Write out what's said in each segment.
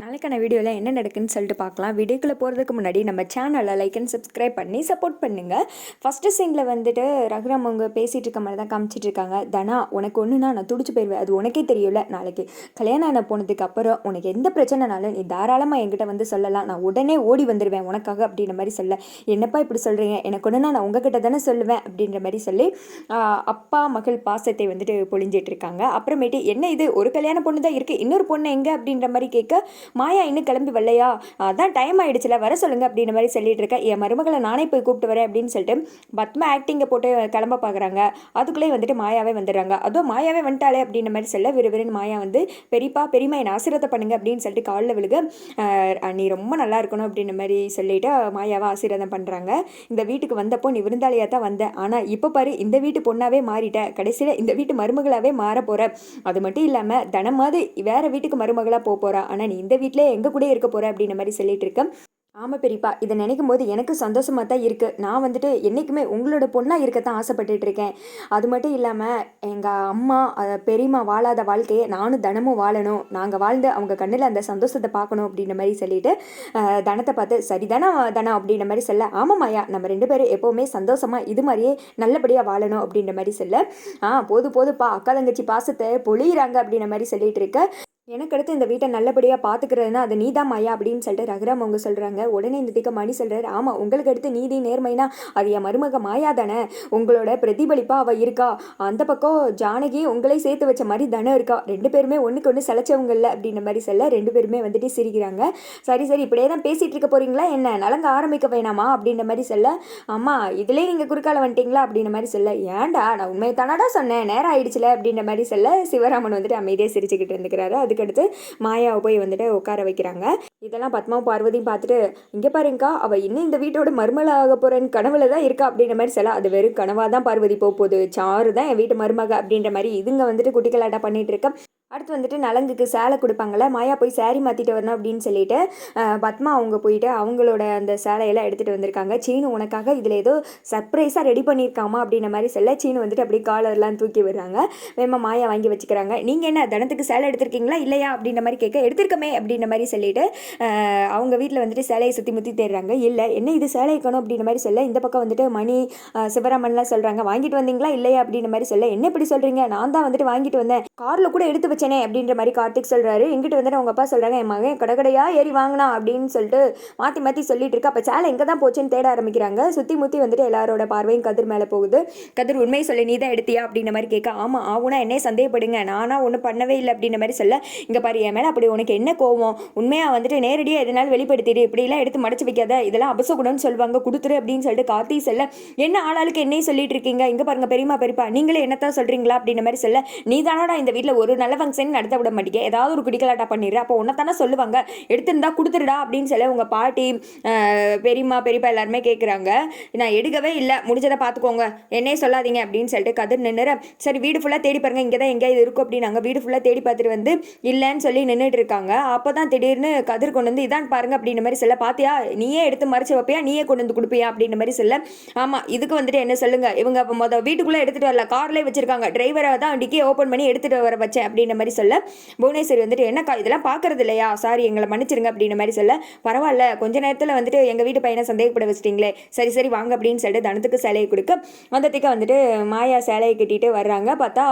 நாளைக்கான வீடியோவில் என்ன நடக்குன்னு சொல்லிட்டு பார்க்கலாம். வீடியோக்குள்ளே போகிறதுக்கு முன்னாடி நம்ம சேனலை லைக் அண்ட் சப்ஸ்கிரைப் பண்ணி சப்போர்ட் பண்ணுங்கள் ஃபஸ்ட்டு சீனில் வந்துட்டு ரகுராம் அவங்க பேசிகிட்டு இருக்க மாதிரி தான் காமிச்சிட்டு இருக்காங்க. தனா உனக்கு ஒன்றுனா நான் துடிச்சு போயிடுவேன் அது உனக்கே தெரியல நாளைக்கு கல்யாணம் ஆன போனதுக்கு அப்புறம் உனக்கு எந்த பிரச்சனைனாலும் நீ தாராளமாக என்கிட்ட வந்து சொல்லலாம். நான் உடனே ஓடி வந்துடுவேன் உனக்காக அப்படின்ற மாதிரி சொல்ல. என்னப்பா இப்படி சொல்கிறீங்க எனக்கு ஒன்றுனா நான் உங்ககிட்ட தானே சொல்லுவேன் அப்படின்ற மாதிரி சொல்லி அப்பா மகள் பாசத்தை வந்துட்டு பொழிஞ்சிட்டு இருக்காங்க. அப்புறமேட்டு என்ன இது? ஒரு கல்யாண பொண்ணு தான் இருக்குது இன்னொரு பொண்ணு எங்கே? அப்படின்ற மாதிரி கேட்க மாயா இன்னும் கிளம்பி வரலையா? அதான் டைம் ஆகிடுச்சுல வர சொல்லுங்க அப்படின்ற மாதிரி சொல்லிட்டு இருக்கேன். என் மருமகளை நானே போய் கூப்பிட்டு வரேன் அப்படின்னு சொல்லிட்டு பத்மா ஆக்டிங்கை போட்டு கிளம்ப பார்க்குறாங்க அதுக்குள்ளேயே வந்துட்டு மாயாவே வந்துடுறாங்க. அதுவும் மாயாவே வந்துட்டாளே அப்படின்ற மாதிரி சொல்ல விறுவிறுன்னு மாயா வந்து பெரியப்பா பெரியம்மா என்னை ஆசீர்வாதம் பண்ணுங்க அப்படின்னு சொல்லிட்டு காலில் விழுக நீ ரொம்ப நல்லா இருக்கணும் அப்படின்ற மாதிரி சொல்லிட்டு மாயாவை ஆசீர்வாதம் பண்ணுறாங்க இந்த வீட்டுக்கு வந்தப்போ நீ விருந்தாளியாக தான் வந்தேன் ஆனால் இப்போ பாரு இந்த வீட்டு பொண்ணாவே மாறிட்ட. கடைசியில் இந்த வீட்டு மருமகளாகவே மாற போகிற அது மட்டும் இல்லாமல் தனமாவது வேறு வீட்டுக்கு மருமகளாக போக போகிறா ஆனால் நீ இந்த வீட்டில் எங்கள் கூட இருக்க போகிற அப்படின்ற மாதிரி சொல்லிட்டு இருக்கேன் ஆமாம் பெரியப்பா இதை நினைக்கும் போது எனக்கு சந்தோஷமாக தான் இருக்குது நான் வந்துட்டு என்றைக்குமே உங்களோட பொண்ணாக இருக்கத்தான் ஆசைப்பட்டுட்டு இருக்கேன். அது மட்டும் இல்லாமல் எங்கள் அம்மா பெரியம்மா வாழாத வாழ்க்கையை நானும் தனமும் வாழணும். நாங்கள் வாழ்ந்து அவங்க கண்ணில் அந்த சந்தோஷத்தை பார்க்கணும் அப்படின்ற மாதிரி சொல்லிட்டு தனத்தை பார்த்து சரிதானா தனம் அப்படின்ற மாதிரி சொல்ல ஆமாம்மாயா நம்ம ரெண்டு பேரும் எப்போவுமே சந்தோஷமாக இது மாதிரியே நல்லபடியாக வாழணும் அப்படின்ற மாதிரி சொல்ல ஆ போது போதுப்பா அக்கா தங்கச்சி பாசத்தை பொழியிறாங்க அப்படின்ற மாதிரி சொல்லிட்டு இருக்க. எனக்கு அடுத்து இந்த வீட்டை நல்லபடியாக பார்த்துக்கிறதுனா அது நீதான் மாயா அப்படின்னு சொல்லிட்டு ரகுராம் அவங்க சொல்கிறாங்க உடனே இந்த திக்க மணி சொல்கிறாரு ஆமாம் உங்களுக்கு அடுத்து நீதி நேர்மைனா அது என் மருமக மாயா தானே? உங்களோட பிரதிபலிப்பாக அவள் இருக்கா? அந்த பக்கம் ஜானகி உங்களே சேர்த்து வச்ச மாதிரி தனம் இருக்கா? ரெண்டு பேருமே ஒன்றுக்கு ஒன்று சலைச்சவங்கல்ல அப்படின்ற மாதிரி சொல்ல ரெண்டு பேருமே வந்துட்டு சிரிக்கிறாங்க. சரி சரி இப்படியே தான் பேசிகிட்டு இருக்க போகிறீங்களா என்ன? நலங்க ஆரம்பிக்க வேணாமா? அப்படின்ற மாதிரி சொல்ல அம்மா இதுலேயே நீங்கள் குறுக்கால வந்துட்டீங்களா? அப்படின்ற மாதிரி சொல்ல ஏன்டா நான் உண்மையை தானடா சொன்னேன் நேரம் ஆயிடுச்சுல? அப்படின்ற மாதிரி சொல்ல சிவராமன் வந்துட்டு அமைதியாக சிரிச்சுக்கிட்டு இருந்துக்கிறாரு. அது அதுக்கடுத்து மாயாவை போய் வந்துட்டு உட்கார வைக்கிறாங்க. இதெல்லாம் பத்மா பார்வதியும் பார்த்துட்டு இங்கே பாருங்கக்கா அவள் இன்னும் இந்த வீட்டோட மருமலாக ஆக போகிறேன்னு கனவுல தான் இருக்கா? அப்படின்ற மாதிரி சொல்ல அது வெறும் கனவாக தான் பார்வதி போக போகுது. சாரு தான் என் வீட்டு மருமக அப்படின்ற மாதிரி இதுங்க வந்துட்டு குட்டிக்கலாட்டா பண்ணிட்டு இருக்க. அடுத்து வந்துட்டு நலங்குக்கு சேலை கொடுப்பாங்கள மாயா போய் சேரீ மாற்றிட்டு வரணும் அப்படின்னு சொல்லிட்டு பத்மா அவங்க போயிட்டு அவங்களோட அந்த சேலையெல்லாம் எடுத்துகிட்டு வந்திருக்காங்க. சீனு உனக்காக இதில் ஏதோ சர்ப்ரைஸாக ரெடி பண்ணியிருக்காமா அப்படின்ற மாதிரி சொல்ல சீனு வந்துட்டு அப்படியே காலர்லாம் தூக்கி விடுறாங்க. வேமா மாயா வாங்கி வச்சுக்கிறாங்க. நீங்கள் என்ன தனத்துக்கு சேலை எடுத்திருக்கீங்களா இல்லையா அப்படின்ற மாதிரி கேட்க எடுத்திருக்கமே அப்படின்ற மாதிரி சொல்லிட்டு அவங்க வீட்டில் வந்துட்டு சேலையை சுற்றி முற்றி தேடுறாங்க. இல்லை என்ன இது சேலை இருக்கணும் அப்படின்ற மாதிரி சொல்ல இந்த பக்கம் வந்துட்டு மணி சிவராமன்லாம் சொல்கிறாங்க வாங்கிட்டு வந்தீங்களா இல்லையா அப்படின்ற மாதிரி சொல்ல என்ன இப்படி சொல்கிறீங்க நான் தான் வந்துட்டு வாங்கிட்டு வந்தேன். காரில் கூட எடுத்து வச்சு அப்படின்ற மாதிரி கார்த்திக் சொல்கிறாரு எங்கிட்ட வந்துட்டு அவங்க அப்பா சொல்கிறாங்க என் மகன் கடைக்கடையாக ஏறி வாங்கினா அப்படின்னு சொல்லிட்டு மாற்றி மாற்றி சொல்லிட்டு இருக்கு. அப்போ சேலை எங்கே தான் போச்சுன்னு தேட ஆரம்பிக்கிறாங்க. சுற்றி முற்றி வந்துட்டு எல்லாரோட பார்வையும் கதிர் மேலே போகுது. கதிர் உண்மையை சொல்லி நீ தான் எடுத்தியா? அப்படின்ற மாதிரி கேட்க ஆமாம் ஆகுனா என்னே சந்தேகப்படுங்க. நானா ஒன்றும் பண்ணவே இல்லை அப்படின்ற மாதிரி சொல்ல இங்கே பாரு என் மேலே அப்படி உனக்கு என்ன கோவம்? உண்மையாக வந்துட்டு நேரடியாக எதனாலும் வெளிப்படுத்திடு. இப்படிலாம் எடுத்து மடச்சு வைக்காத. இதெல்லாம் அபசகுணம்னு சொல்லுவாங்க. கொடுத்துரு அப்படின்னு சொல்லிட்டு கார்த்தி சொல்ல என்ன ஆளாளுக்கு என்னையும் சொல்லிட்டு இருக்கீங்க? இங்கே பாருங்க பெரியமா பெரியப்பா. நீங்களே என்னத்தான் சொல்கிறீங்களா அப்படின்ற மாதிரி சொல்ல நீ தானடா இந்த வீட்டில் ஒரு நல்ல ஃபங்க்ஷன் நடத்த விட மாட்டேங்க. ஏதாவது ஒரு குடிக்கலாட்டா பண்ணிடுற அப்போ உன்னை தானே சொல்லுவாங்க. எடுத்திருந்தா கொடுத்துருடா அப்படின்னு சொல்லி உங்கள் பாட்டி பெரியம்மா பெரியப்பா எல்லாருமே கேட்குறாங்க நான் எடுக்கவே இல்லை. முடிஞ்சதை பார்த்துக்கோங்க என்னையே சொல்லாதீங்க அப்படின்னு சொல்லிட்டு கதிர் நின்னுற சரி வீடு ஃபுல்லாக தேடி பாருங்க. இங்கே தான் எங்கேயாவது இருக்கும் அப்படின்னாங்க வீடு ஃபுல்லாக தேடி பார்த்துட்டு வந்து இல்லைன்னு சொல்லி நின்றுட்டு இருக்காங்க. அப்போ தான் திடீர்னு கதிர் கொண்டு வந்து இதான் பாருங்க அப்படின்ற மாதிரி சொல்ல பார்த்தியா நீயே எடுத்து மறைச்சு வைப்பியா? நீயே கொண்டு வந்து கொடுப்பியா? அப்படின்ற மாதிரி சொல்ல ஆமாம் இதுக்கு வந்துட்டு என்ன சொல்லுங்க? இவங்க அப்போ மொதல் வீட்டுக்குள்ளே எடுத்துகிட்டு வரல. கார்லேயே வச்சிருக்காங்க. டிரைவரை தான் டிக்கி ஓப்பன் பண்ணி எடுத்துகிட்டு வர வச்சேன் அப்படின்ற மாதிரி சொல்ல. புவனேஸ்வரி வந்துட்டு என்னக்கா இதெல்லாம் பார்க்கறது இல்லையா? சாரி எங்களை மன்னிச்சிருங்க அப்படின்ற மாதிரி சொல்ல. பரவாயில்ல கொஞ்ச நேரத்தில் வந்துட்டு எங்கள் வீட்டு பையனை சந்தேகப்பட வச்சிட்டிங்களே. சரி சரி வாங்க அப்படின்னு சொல்லிட்டு தனத்துக்கு சேலையை கொடுக்க. வந்ததுக்கு வந்துட்டு மாயா சேலையை கட்டிட்டு வர்றாங்க. பார்த்தா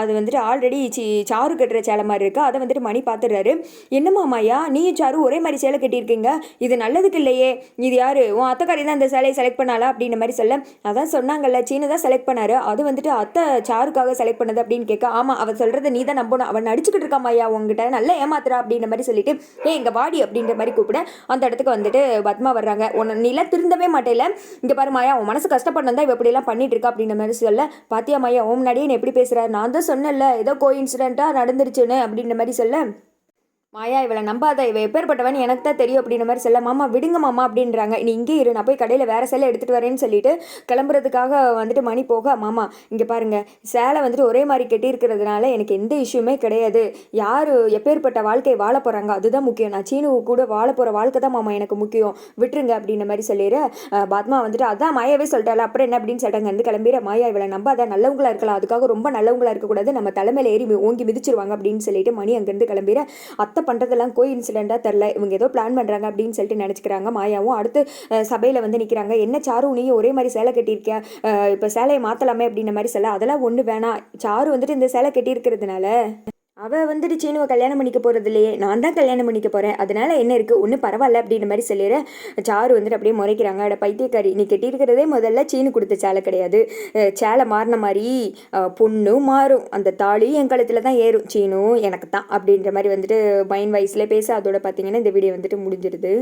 அது வந்துட்டு ஆல்ரெடி சி சாரு கட்டுற சேலை மாதிரி இருக்கு. அதை வந்துட்டு மணி பார்த்துடுறாரு. என்னம்மா மாயா நீயும் சாரு ஒரே மாதிரி சேலை கட்டியிருக்கீங்க. இது நல்லதுக்கு இல்லையே. இது யாரு? உன் அத்தைக்காரி தான் இந்த சேலையை செலக்ட் பண்ணாலா அப்படின்ற மாதிரி சொல்ல. அதான் சொன்னாங்கல்ல சீனு தான் செலக்ட் பண்ணாரு. அது வந்துட்டு அத்தை சாருக்காக செலக்ட் பண்ணது அப்படின்னு கேட்க ஆமாம் அவர் சொல்றதை நீ தான் நம்பணும். அவன் நடிச்சுக்கிட்டு இருக்கான் ஐயா உங்ககிட்ட நல்லா ஏமாத்துறா அப்படின்ற மாதிரி சொல்லிட்டு ஏ இங்கே வாடி அப்படின்ற மாதிரி கூப்பிட அந்த இடத்துக்கு வந்துட்டு பத்மா வர்றாங்க. உன்னை நீலாம் திருந்தவே மாட்டேல இங்கே பாரு மாயா உன் மனசு கஷ்டப்பட்டு தான் இவ இப்படி எல்லாம் பண்ணிட்டு இருக்கா அப்படின்ற மாதிரி சொல்ல பாத்தியா மாயா உன் முன்னாடியே எப்படி பேசுற? நான் தான் சொன்னேன்ல ஏதோ கோ இன்சிடென்ட்டா நடந்துருச்சுன்னு அப்படின்ற மாதிரி சொல்ல மாயா இவளை நம்பாத? இவ எப்பேற்பட்டவன் எனக்கு தான் தெரியும் அப்படின்ற மாதிரி சொல்ல மாமா விடுங்க மாமா அப்படின்றாங்க. நீ இங்கே இரு நான் போய் கடையில் வேறு சேலை எடுத்துகிட்டு வரேன்னு சொல்லிட்டு கிளம்புறதுக்காக வந்துட்டு மணி போக மாமா இங்கே பாருங்கள் சேலை வந்துட்டு ஒரே மாதிரி கட்டியிருக்கிறதுனால எனக்கு எந்த இஷ்யூமே கிடையாது. யார் எப்பேற்பட்ட வாழ்க்கை வாழ போகிறாங்க அதுதான் முக்கியம். நான் சீனு கூட வாழ போகிற வாழ்க்கை தான் மாமா எனக்கு முக்கியம். விட்டுருங்க அப்படின்ற மாதிரி சொல்லிடு பாத்மா வந்துட்டு அதான் மாயாவே சொல்லிட்டால அப்புறம் என்ன? அப்படின்னு சொல்லிட்டாங்க வந்து கிளம்பிற மாயா இவளை நம்பாத? நல்லவங்களா இருக்கலாம். அதுக்காக ரொம்ப நல்லவங்களா இருக்கக்கூடாது. நம்ம தலைமையில் ஏறி ஓங்கி மிதிச்சிருவாங்க அப்படின்னு சொல்லிட்டு மணி அங்கேருந்து கிளம்பிற அத்தை பண்ணுறதெல்லாம் கோ இன்சிடெண்ட்டாக தெரில இவங்க ஏதோ பிளான் பண்ணுறாங்க அப்படின்னு சொல்லிட்டு நினச்சிக்கிறாங்க. மாயாவும் அடுத்து சபையில் வந்து நிற்கிறாங்க என்ன சாரு நீ ஒரே மாதிரி சேலை கட்டியிருக்கியா? இப்போ சேலையை மாற்றலாமே அப்படின்ற மாதிரி சொல்ல அதெல்லாம் ஒன்று வேணாம். சாரு வந்துட்டு இந்த சேலை கட்டியிருக்கிறதுனால அவள் வந்துட்டு சீனுவை கல்யாணம் பண்ணிக்க போகிறது இல்லையே நான் தான் கல்யாணம் பண்ணிக்க போகிறேன் அதனால் என்ன இருக்குது ஒன்றும் பரவாயில்ல அப்படின்ற மாதிரி சொல்லிடுற சாரு வந்துட்டு அப்படியே முறைக்கிறாங்க. அட பைத்தியக்காரி நீ கட்டியிருக்கிறதே முதல்ல சீனு கொடுத்த சேலை கிடையாது. சேலை மாறின மாதிரி பொண்ணு பொண்ணும் மாறும். அந்த தாலி என் கழுத்தில் தான் ஏறும். சீனும் எனக்கு தான் அப்படின்ற மாதிரி வந்துட்டு மைண்ட் வைஸ்லேயே பேச அதோட பார்த்தீங்கன்னா இந்த வீடியோ வந்துட்டு முடிஞ்சிடுது